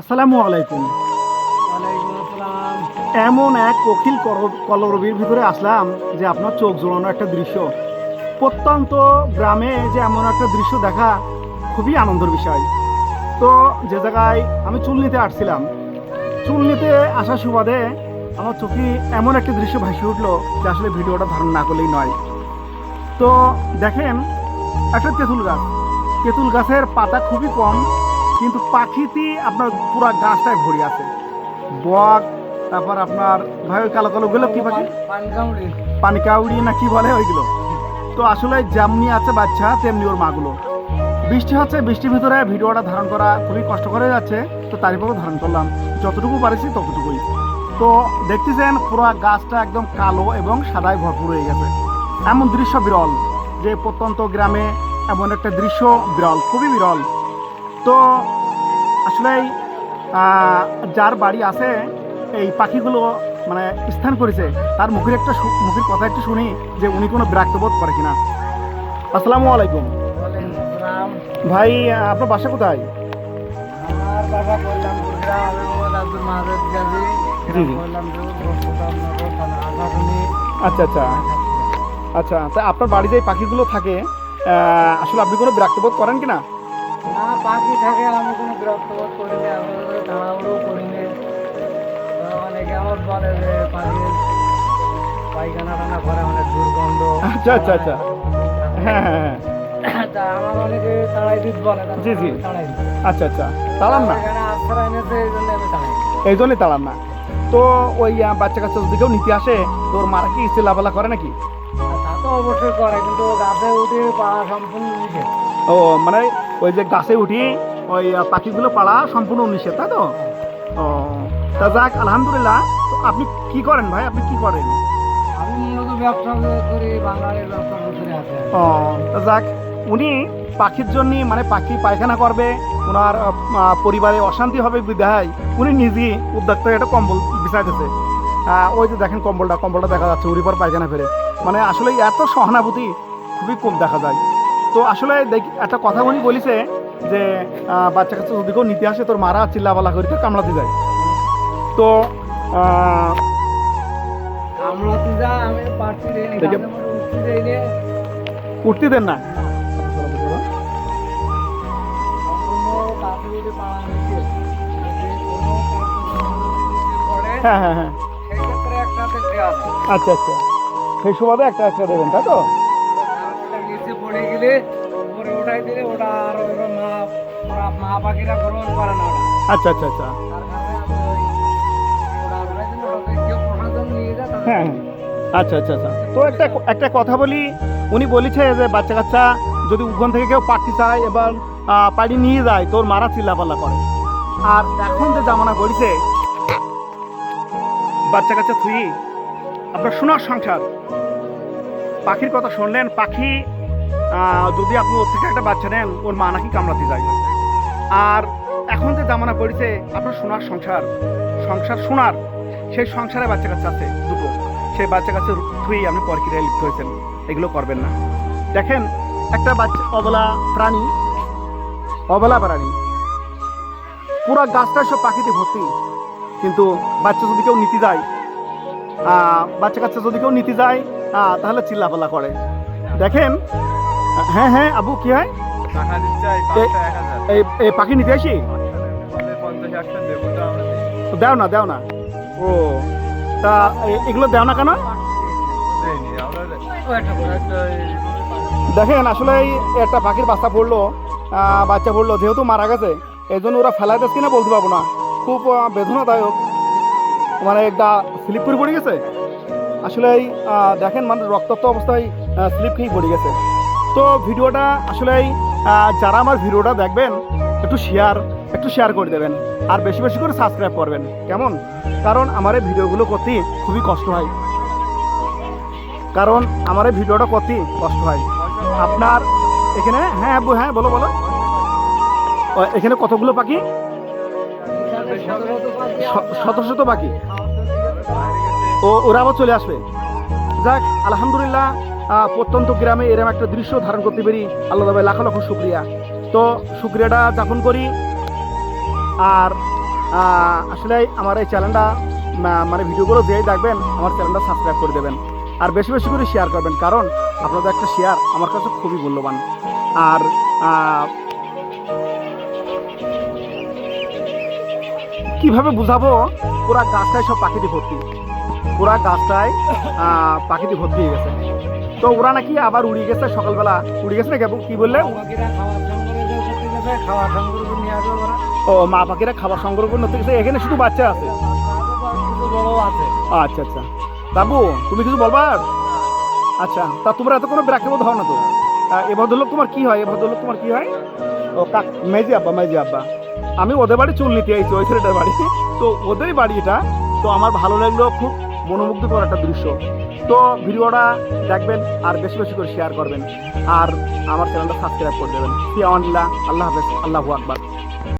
আসসালামু আলাইকুম। এমন এক কোকিল কলরবির ভিতরে আসলাম যে আপনার চোখ জোড়ানো একটা দৃশ্য। প্রত্যন্ত গ্রামে যে এমন একটা দৃশ্য দেখা খুবই আনন্দের বিষয়। তো যে জায়গায় আমি চুল নিতে আসছিলাম চুল নিতে আসার সুবাদে আমার চোখে এমন একটা দৃশ্য ভাসি উঠল যে আসলে ভিডিওটা ধারণ না করলেই নয়। তো দেখেন, একটা তেঁতুল গাছ। তেঁতুল গাছের পাতা খুবই কম কিন্তু পাখিতে আপনার পুরা গাছটায় ভরে আছে। বক তারপর আপনার ভাই ওই কালো কালো গুলো কি পাখি? পানকাউড়ি। না কি বলে ওইগুলো? তো আসলে যেমনি আছে বাচ্চা তেমনি ওর মাগুলো। বৃষ্টি হচ্ছে বৃষ্টির ভিতরে ভিডিওটা ধারণ করা খুবই কষ্ট করে যাচ্ছে তো তারই পরেও ধারণ করলাম। যতটুকু পারেছি ততটুকুই। তো দেখতেছেন পুরো গাছটা একদম কালো এবং সাদায় ভরপুর হয়ে গেছে। এমন দৃশ্য বিরল যে প্রত্যন্ত গ্রামে এমন একটা দৃশ্য বিরল খুবই বিরল। তো আসলে যার বাড়ি আছে এই পাখিগুলো মানে স্থান করেছে তার মুখের একটা মুখের কথা একটু শুনি যে উনি কোনো বিরক্ত বোধ করে কিনা। আসসালামু আলাইকুম। ভাই আপনার বাসা কোথায়? আচ্ছা আচ্ছা। আচ্ছা তা আপনার বাড়িতে এই পাখিগুলো থাকে আসলে আপনি কোনো বিরক্ত বোধ করেন কিনা? না পাখি থাকে আমি কোনো বিরক্ত বোধ করি না আমি ওদের তাড়াহুড়ো করি না। অনেকে আমার বলে যে পাখির পায়খানা টানা করে অনেক দুর্গন্ধ। আচ্ছা, আচ্ছা, আচ্ছা। হ্যাঁ হ্যাঁ হ্যাঁ। তা আমার অনেকে তাড়াই দিত বলে জি, জি। তাড়াই আচ্ছা আচ্ছা। তাড়ান না। আশ্রয় এনেছে এই জন্য আমি তাড়াই এই জন্যই তাড়ান না। তো ওই বাচ্চা কাচ্চা যদি কেউ নিতে আসে তোর মারা কি চিল্লাপালা করে নাকি? তা তো অবশ্যই করে কিন্তু গাছে উঠে পাড়া সম্পূর্ণ ও মানে ওই যে গাছে উঠি ওই পাখিগুলো পাড়া সম্পূর্ণ নিষেধ তাই তো? ও তা যাক আলহামদুলিল্লাহ। তো আপনি কি করেন ভাই? আপনি কি করেন? আমি মূলত ব্যবসা করি বাঙালির ব্যবসা করে আছে ও তা যাক উনি পাখির জন্য মানে পাখি পায়খানা করবে ওনার পরিবারে অশান্তি হবে বিধায় উনি নিজেই উদ্যোক্তা একটা কম্বল বিছাইতেছে। ওই যে দেখেন কম্বলটা কম্বলটা দেখা যাচ্ছে উড়ি পর পায়খানা ফেরে মানে আসলে এত সহানুভূতি খুবই কম দেখা যায়। তো আসলে দেখ একটা কথা উনি বলিছে যে বাচ্চা কাচ্চা যদি কেউ নিতে আসে তোর মারা চিল্লাবালা করে কামড়াতে যায়। তো উঠতে দেন না। হ্যাঁ হ্যাঁ হ্যাঁ। আচ্ছা আচ্ছা। সেই সুবাদে একটা একটা দেবেন তাই তো? আচ্ছা আচ্ছা আচ্ছা। হ্যাঁ হ্যাঁ। আচ্ছা আচ্ছা আচ্ছা। তো একটা একটা কথা বলি, উনি বলেছে যে বাচ্চা কাচ্চা যদি ওখান থেকে কেউ পাখি চায় এবার পাড়ি নিয়ে যায়, তোর মারা চিল্লাপাল্লা করে। আর এখন যে জামানা করেছে বাচ্চা কাচ্চা থুই, আপনার সোনার সংসার। পাখির কথা শুনলেন, পাখি যদি আপনি ওর থেকে একটা বাচ্চা নেন, ওর মা নাকি কামড়াতে যায়। আর এখন যে জামানা পড়েছে, আপনার সোনার সংসার সংসার সোনার, সেই সংসারে বাচ্চা কাচ্চা আছে দুটো। সেই বাচ্চা কাচ্চা থুই আপনি পরকিরায় লিপ্ত হয়েছেন, এগুলো করবেন না। দেখেন, একটা বাচ্চা, অবলা প্রাণী অবলা প্রাণী। পুরো গাছটা সব পাখিতে ভর্তি, কিন্তু বাচ্চা যদি কেউ নিতে যায় বাচ্চা কাচ্চা যদি কেউ নিতে যায় তাহলে চিল্লাপাল্লা করে। দেখেন হ্যাঁ হ্যাঁ আবু, কি হয়? এই পাখি নিতে আসি। দেও না দেও না। ও, তা এগুলো দেও না কেন? দেখেন, আসলে এই একটা পাখির বাচ্চা পড়ল বাচ্চা পড়ল, যেহেতু মারা গেছে এই জন্য ওরা ফেলাই দিচ্ছে কিনা বলতে পারব না। খুব বেদনাদায়ক। মানে একটা স্লিপ করে পড়ে গেছে। আসলে এই দেখেন মানে রক্তাক্ত অবস্থায় স্লিপ খেয়ে পড়ে গেছে। তো ভিডিওটা আসলে যারা আমার ভিডিওটা দেখবেন, একটু শেয়ার একটু শেয়ার করে দেবেন আর বেশি বেশি করে সাবস্ক্রাইব করবেন। কেমন? কারণ আমার এই ভিডিওগুলো করতে খুবই কষ্ট হয়। কারণ আমার এই ভিডিওটা করতে কষ্ট হয়। আপনার এখানে হ্যাঁ হ্যাঁ বলো বলো। এখানে কতগুলো পাখি? শত শত পাখি। ও, ওরা আবার চলে আসবে। যাক, আলহামদুলিল্লাহ প্রত্যন্ত গ্রামে এরকম একটা দৃশ্য ধারণ করতে পারি। আল্লাহ তবে লাখ লাখ শুক্রিয়া। তো শুক্রিয়াটা যাপন করি। আর আসলে আমার এই চ্যানেলটা মানে ভিডিওগুলো যেই দেখবেন, আমার চ্যানেলটা সাবস্ক্রাইব করে দেবেন। আর বেশি বেশি করে শেয়ার করবেন, কারণ আপনাদের একটা শেয়ার আমার কাছে খুবই মূল্যবান। আর কীভাবে বুঝাবো? পুরা গাছটায় সব পাখিতে ভর্তি। পুরা গাছটায় পাখিতে ভর্তি হয়ে গেছে। তো ওরা নাকি আবার উড়ে গেছে সকালবেলা। উড়ে গেছে নাকি? কি বললে? ও মা পাখিরা খাবার সংগ্রহ করে নতুন গেছে এখানে শুধু বাচ্চা আছে? আচ্ছা আচ্ছা। বাবু তুমি কিছু বলবা? আচ্ছা তা তোমরা এত কোনো ব্রাকেবোধ হও না তো এ ভদ্রলোক তোমার কি হয়? এ ভদ্রলোক তোমার কি হয়? ও কাক মেজি আব্বা মেজি আব্বা। আমি ওদের বাড়ি চুল নিতে আইছি ওই ছেলেটার বাড়ি। তো ওদেরই বাড়ি এটা তো আমার ভালো লাগল খুব মনোমুগ্ধকর একটা দৃশ্য। তো ভিডিওটা দেখবেন আর বেশি বেশি করে শেয়ার করবেন। আর আমার চ্যানেলটা সাবস্ক্রাইব করে দেবেন। আল্লাহ হাফেজ। আল্লাহ আকবার।